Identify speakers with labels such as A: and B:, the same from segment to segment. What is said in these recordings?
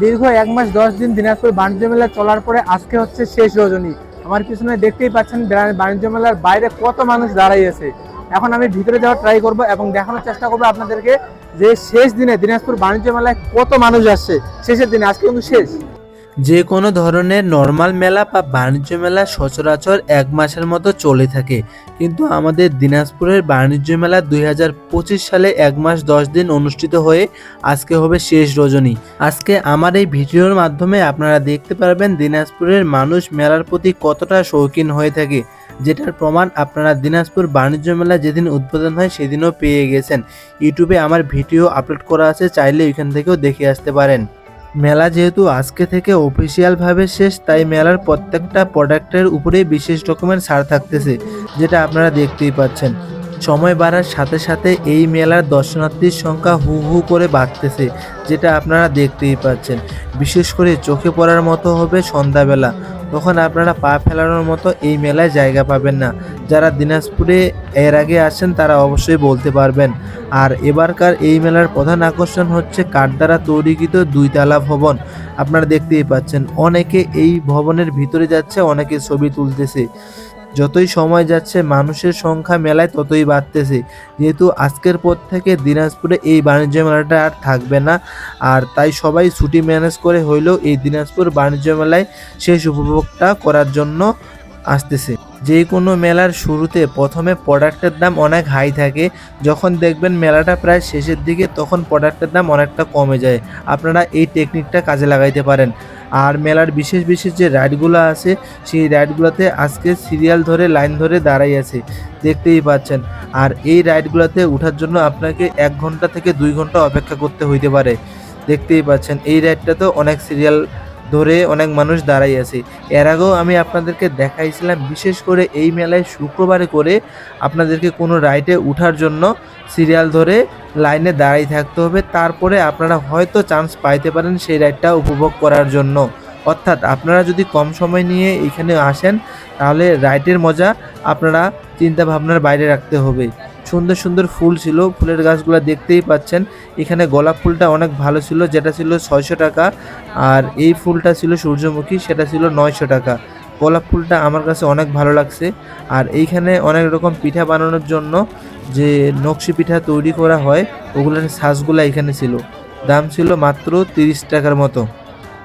A: দীর্ঘ এক মাস দশ দিন দিনাজপুর বাণিজ্য মেলা চলার পরে আজকে হচ্ছে শেষ রজনী। আমার পিছনে দেখতেই পাচ্ছেন বাণিজ্য মেলার বাইরে কত মানুষ দাঁড়াইয়েছে এখন আমি ভিতরে যাওয়ার ট্রাই করব এবং দেখানোর চেষ্টা করব আপনাদেরকে যে শেষ দিনে দিনাজপুর বাণিজ্য মেলায় কত মানুষ আসছে। শেষের দিনে, আজকে কিন্তু শেষ।
B: যে কোনো ধরনের নর্মাল মেলা বা বাণিজ্য মেলা সচরাচর এক মাসের মতো চলে থাকে। কিন্তু আমাদের দিনাজপুরের বাণিজ্য মেলা দুই হাজার পঁচিশ সালে এক মাস দশ দিন অনুষ্ঠিত হয়ে আজকে হবে শেষ রজনী। আজকে আমার এই ভিডিওর মাধ্যমে আপনারা দেখতে পারবেন দিনাজপুরের মানুষ মেলার প্রতি কতটা শৌখিন হয়ে থাকে, যেটার প্রমাণ আপনারা দিনাজপুর বাণিজ্য মেলা যেদিন উদ্বোধন হয় সেদিনও পেয়ে গেছেন। ইউটিউবে আমার ভিডিও আপলোড করা আছে, চাইলে এখান থেকেও দেখে আসতে পারেন। মেলা যেহেতু আজকে থেকে অফিসিয়ালভাবে শেষ, তাই মেলার প্রত্যেকটা প্রোডাক্টের উপরেই বিশেষ রকমের ছাড় থাকতেছে, যেটা আপনারা দেখতেই পাচ্ছেন। সময় বাড়ার সাথে সাথে এই মেলার দর্শনার্থীর সংখ্যা হু হু করে বাড়তেছে, যেটা আপনারা দেখতেই পাচ্ছেন। বিশেষ করে চোখে পড়ার মতো হবে সন্ধ্যাবেলা। তখন আপনারা পা ফেলানোর মতো এই মেলায় জায়গা পাবেন না। যারা দিনাজপুরে এর আগে আসেন, তারা অবশ্যই বলতে পারবেন। আর এবারকার এই মেলার প্রধান আকর্ষণ হচ্ছে কাঠ দ্বারা তৈরিকৃত দুইতলা ভবন। আপনারা দেখতেই পাচ্ছেন, অনেকে এই ভবনের ভিতরে যাচ্ছে, অনেকে ছবি তুলতেছে। যতই সময় যাচ্ছে, মানুষের সংখ্যা মেলায় ততই বাড়তেছে। যেহেতু আজকের পর থেকে দিনাজপুরে এই বাণিজ্য মেলাটা আর থাকবে না, আর তাই সবাই ছুটি ম্যানেজ করে হইলেও এই দিনাজপুর বাণিজ্য মেলায় শেষ উপভোগটা করার জন্য আসতেছে। যে কোনো মেলার শুরুতে প্রথমে প্রোডাক্টের দাম অনেক হাই থাকে। যখন দেখবেন মেলাটা প্রায় শেষের দিকে, তখন প্রোডাক্টের দাম অনেকটা কমে যায়। আপনারা এই টেকনিকটা কাজে লাগাইতে পারেন। আর মেলার বিশেষ বিশেষ যে রাইডগুলো আছে, সেই রাইডগুলোতে আজকে সিরিয়াল ধরে লাইন ধরে দাঁড়াই আছে। দেখতেই পাচ্ছেন। আর এই রাইডগুলোতে ওঠার জন্য আপনাকে এক ঘণ্টা থেকে দুই ঘণ্টা অপেক্ষা করতে হইতে পারে। দেখতেই পাচ্ছেন, এই রাইডটাতেও অনেক সিরিয়াল ধরে অনেক মানুষ দাঁড়াই আছে। এর আগেও আমি আপনাদেরকে দেখাইছিলাম, বিশেষ করে এই মেলায় শুক্রবারে করে আপনাদেরকে কোনো রাইডে ওঠার জন্য সিরিয়াল ধরে লাইনে দাঁড়াই থাকতে হবে। তারপরে আপনারা হয়তো চান্স পাইতে পারেন সেই রাইডটা উপভোগ করার জন্য। অর্থাৎ আপনারা যদি কম সময় নিয়ে এখানে আসেন, তাহলে রাইডের মজা আপনারা চিন্তা ভাবনার বাইরে রাখতে হবে। সুন্দর সুন্দর ফুল ছিল। ফুলের গাছগুলো দেখতেই পাচ্ছেন। এখানে গোলাপ ফুলটা অনেক ভালো ছিল, যেটা ছিল ছয়শো টাকা। আর এই ফুলটা ছিল সূর্যমুখী, সেটা ছিল নয়শো টাকা। গোলাপ ফুলটা আমার কাছে অনেক ভালো লাগছে। আর এইখানে অনেক রকম পিঠা বানানোর জন্য যে নকশি পিঠা তৈরি করা হয়, ওগুলোর সাজগুলো এখানে ছিল। দাম ছিল মাত্র তিরিশ টাকার মতো।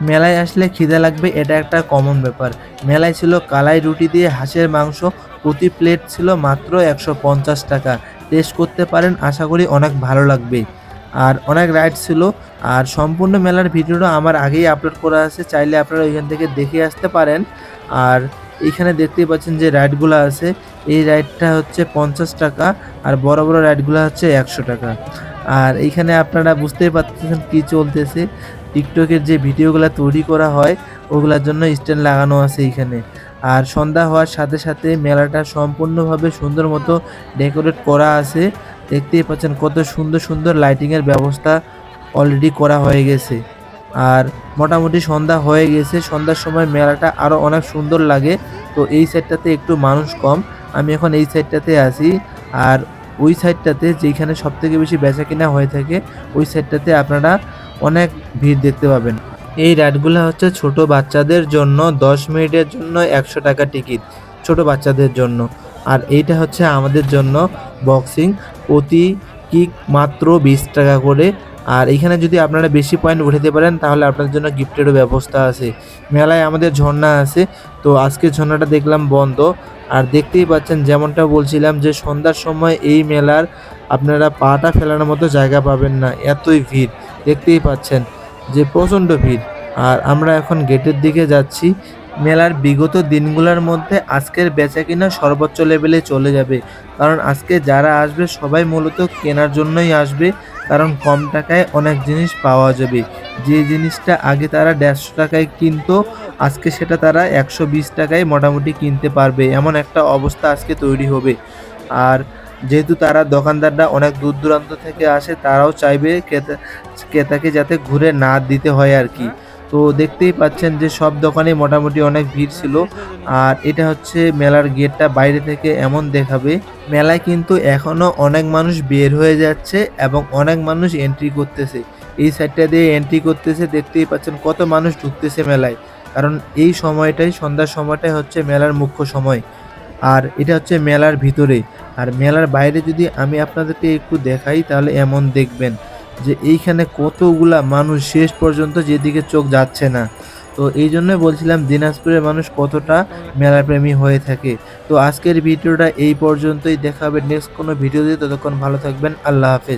B: মেলায় আসলে খিদে লাগবে, এটা একটা কমন ব্যাপার। মেলায় ছিল কালাই রুটি দিয়ে হাঁসের মাংস, প্রতি প্লেট ছিল মাত্র একশো পঞ্চাশ টাকা। টেস্ট করতে পারেন, আশা করি অনেক ভালো লাগবে। আর অনেক রাইড ছিল। আর সম্পূর্ণ মেলার ভিডিওটা আমার আগেই আপলোড করা আছে, চাইলে আপনারা ওইখান থেকে দেখে আসতে পারেন। আর এইখানে দেখতেই পাচ্ছেন যে রাইডগুলো আছে। এই রাইডটা হচ্ছে পঞ্চাশ টাকা, আর বড় বড় রাইডগুলো হচ্ছে একশো টাকা। আর এইখানে আপনারা বুঝতেই পারতেছেন কি চলতেছে। টিকটকের যে ভিডিওগুলো তৈরি করা হয়, ওগুলোর জন্য স্ট্যান্ড লাগানো আছে এইখানে আর সন্ধ্যা হওয়ার সাথে সাথে মেলাটা সম্পূর্ণভাবে সুন্দর মতো ডেকোরেট করা আছে। দেখতেই পাচ্ছেন কত সুন্দর সুন্দর লাইটিংয়ের ব্যবস্থা অলরেডি করা হয়ে গেছে। আর মোটামুটি সন্ধ্যা হয়ে গেছে, সন্ধ্যার সময় মেলাটা আরও অনেক সুন্দর লাগে। তো এই সাইডটাতে একটু মানুষ কম, আমি এখন এই সাইডটাতে আছি। আর ওই সাইডটাতে যেখানে সব থেকে বেশি বেচা কিনা হয়ে থাকে, ওই সাইডটাতে আপনারা অনেক ভিড় দেখতে পাবেন। এই রাইডগুলো হচ্ছে ছোট বাচ্চাদের জন্য, দশ মিনিটের জন্য একশো টাকা টিকিট, ছোট বাচ্চাদের জন্য। আর এইটা হচ্ছে আমাদের জন্য বক্সিং প্রতি কিক মাত্র বিশ টাকা করে। আর এখানে যদি আপনারা বেশি পয়েন্ট উঠাতে পারেন, তাহলে আপনাদের জন্য গিফটেরও ব্যবস্থা আছে। মেলায় আমাদের ঝর্ণা আছে, তো আজকে ঝর্ণাটা দেখলাম বন্ধ। আর দেখতেই পাচ্ছেন, যেমনটা বলছিলাম যে সন্ধ্যার সময় এই মেলার আপনারা পাটা ফেলানোর মতো জায়গা পাবেন না, এতই ভিড়। দেখতেই পাচ্ছেন। যে প্রচণ্ড ভিড়। আর আমরা এখন গেটের দিকে যাচ্ছি। মেলার বিগত দিনগুলোর মধ্যে আজকের বেচা কিনা সর্বোচ্চ লেভেলে চলে যাবে। কারণ আজকে যারা আসবে সবাই মূলত কেনার জন্যই আসবে। কারণ কম টাকায় অনেক জিনিস পাওয়া যাবে। যে জিনিসটা আগে তারা দেড়শো টাকায় কিনতো, আজকে সেটা তারা একশো বিশ টাকায় মোটামুটি কিনতে পারবে। এমন একটা অবস্থা আজকে তৈরি হবে। আর যেহেতু তারা দোকানদাররা অনেক দূর দূরান্ত থেকে আসে, তারাও চাইবে ক্রেতা ক্রেতাকে যাতে ঘুরে না দিতে হয় আর কি। তো দেখতেই পাচ্ছেন যে সব দোকানে মোটামুটি অনেক ভিড় ছিল। আর এটা হচ্ছে মেলার গেটটা বাইরে থেকে এমন দেখাবে। মেলায় কিন্তু এখনও অনেক মানুষ বের হয়ে যাচ্ছে এবং অনেক মানুষ এন্ট্রি করতেছে। এই সাইডটা দিয়ে এন্ট্রি করতেছে, দেখতেই পাচ্ছেন কত মানুষ ঢুকতেছে মেলায়। কারণ এই সময়টাই, সন্ধ্যার সময়টাই হচ্ছে মেলার মুখ্য সময়। আর এটা হচ্ছে মেলার ভিতরে আর মেলার বাইরে যদি আমি আপনাদেরকে একটু দেখাই, তাহলে এমন দেখবেন যে এইখানে কতগুলা মানুষ শেষ পর্যন্ত যেদিকে চোখ যাচ্ছে না। তো এই জন্য বলছিলাম, দিনাজপুরের মানুষ কতটা মেলাপ্রেমী হয়ে থাকে। তো আজকের ভিডিওটা এই পর্যন্তই। দেখাবে নেক্সট কোনো ভিডিও দিয়ে ততক্ষণ ভালো থাকবেন। আল্লাহ হাফেজ।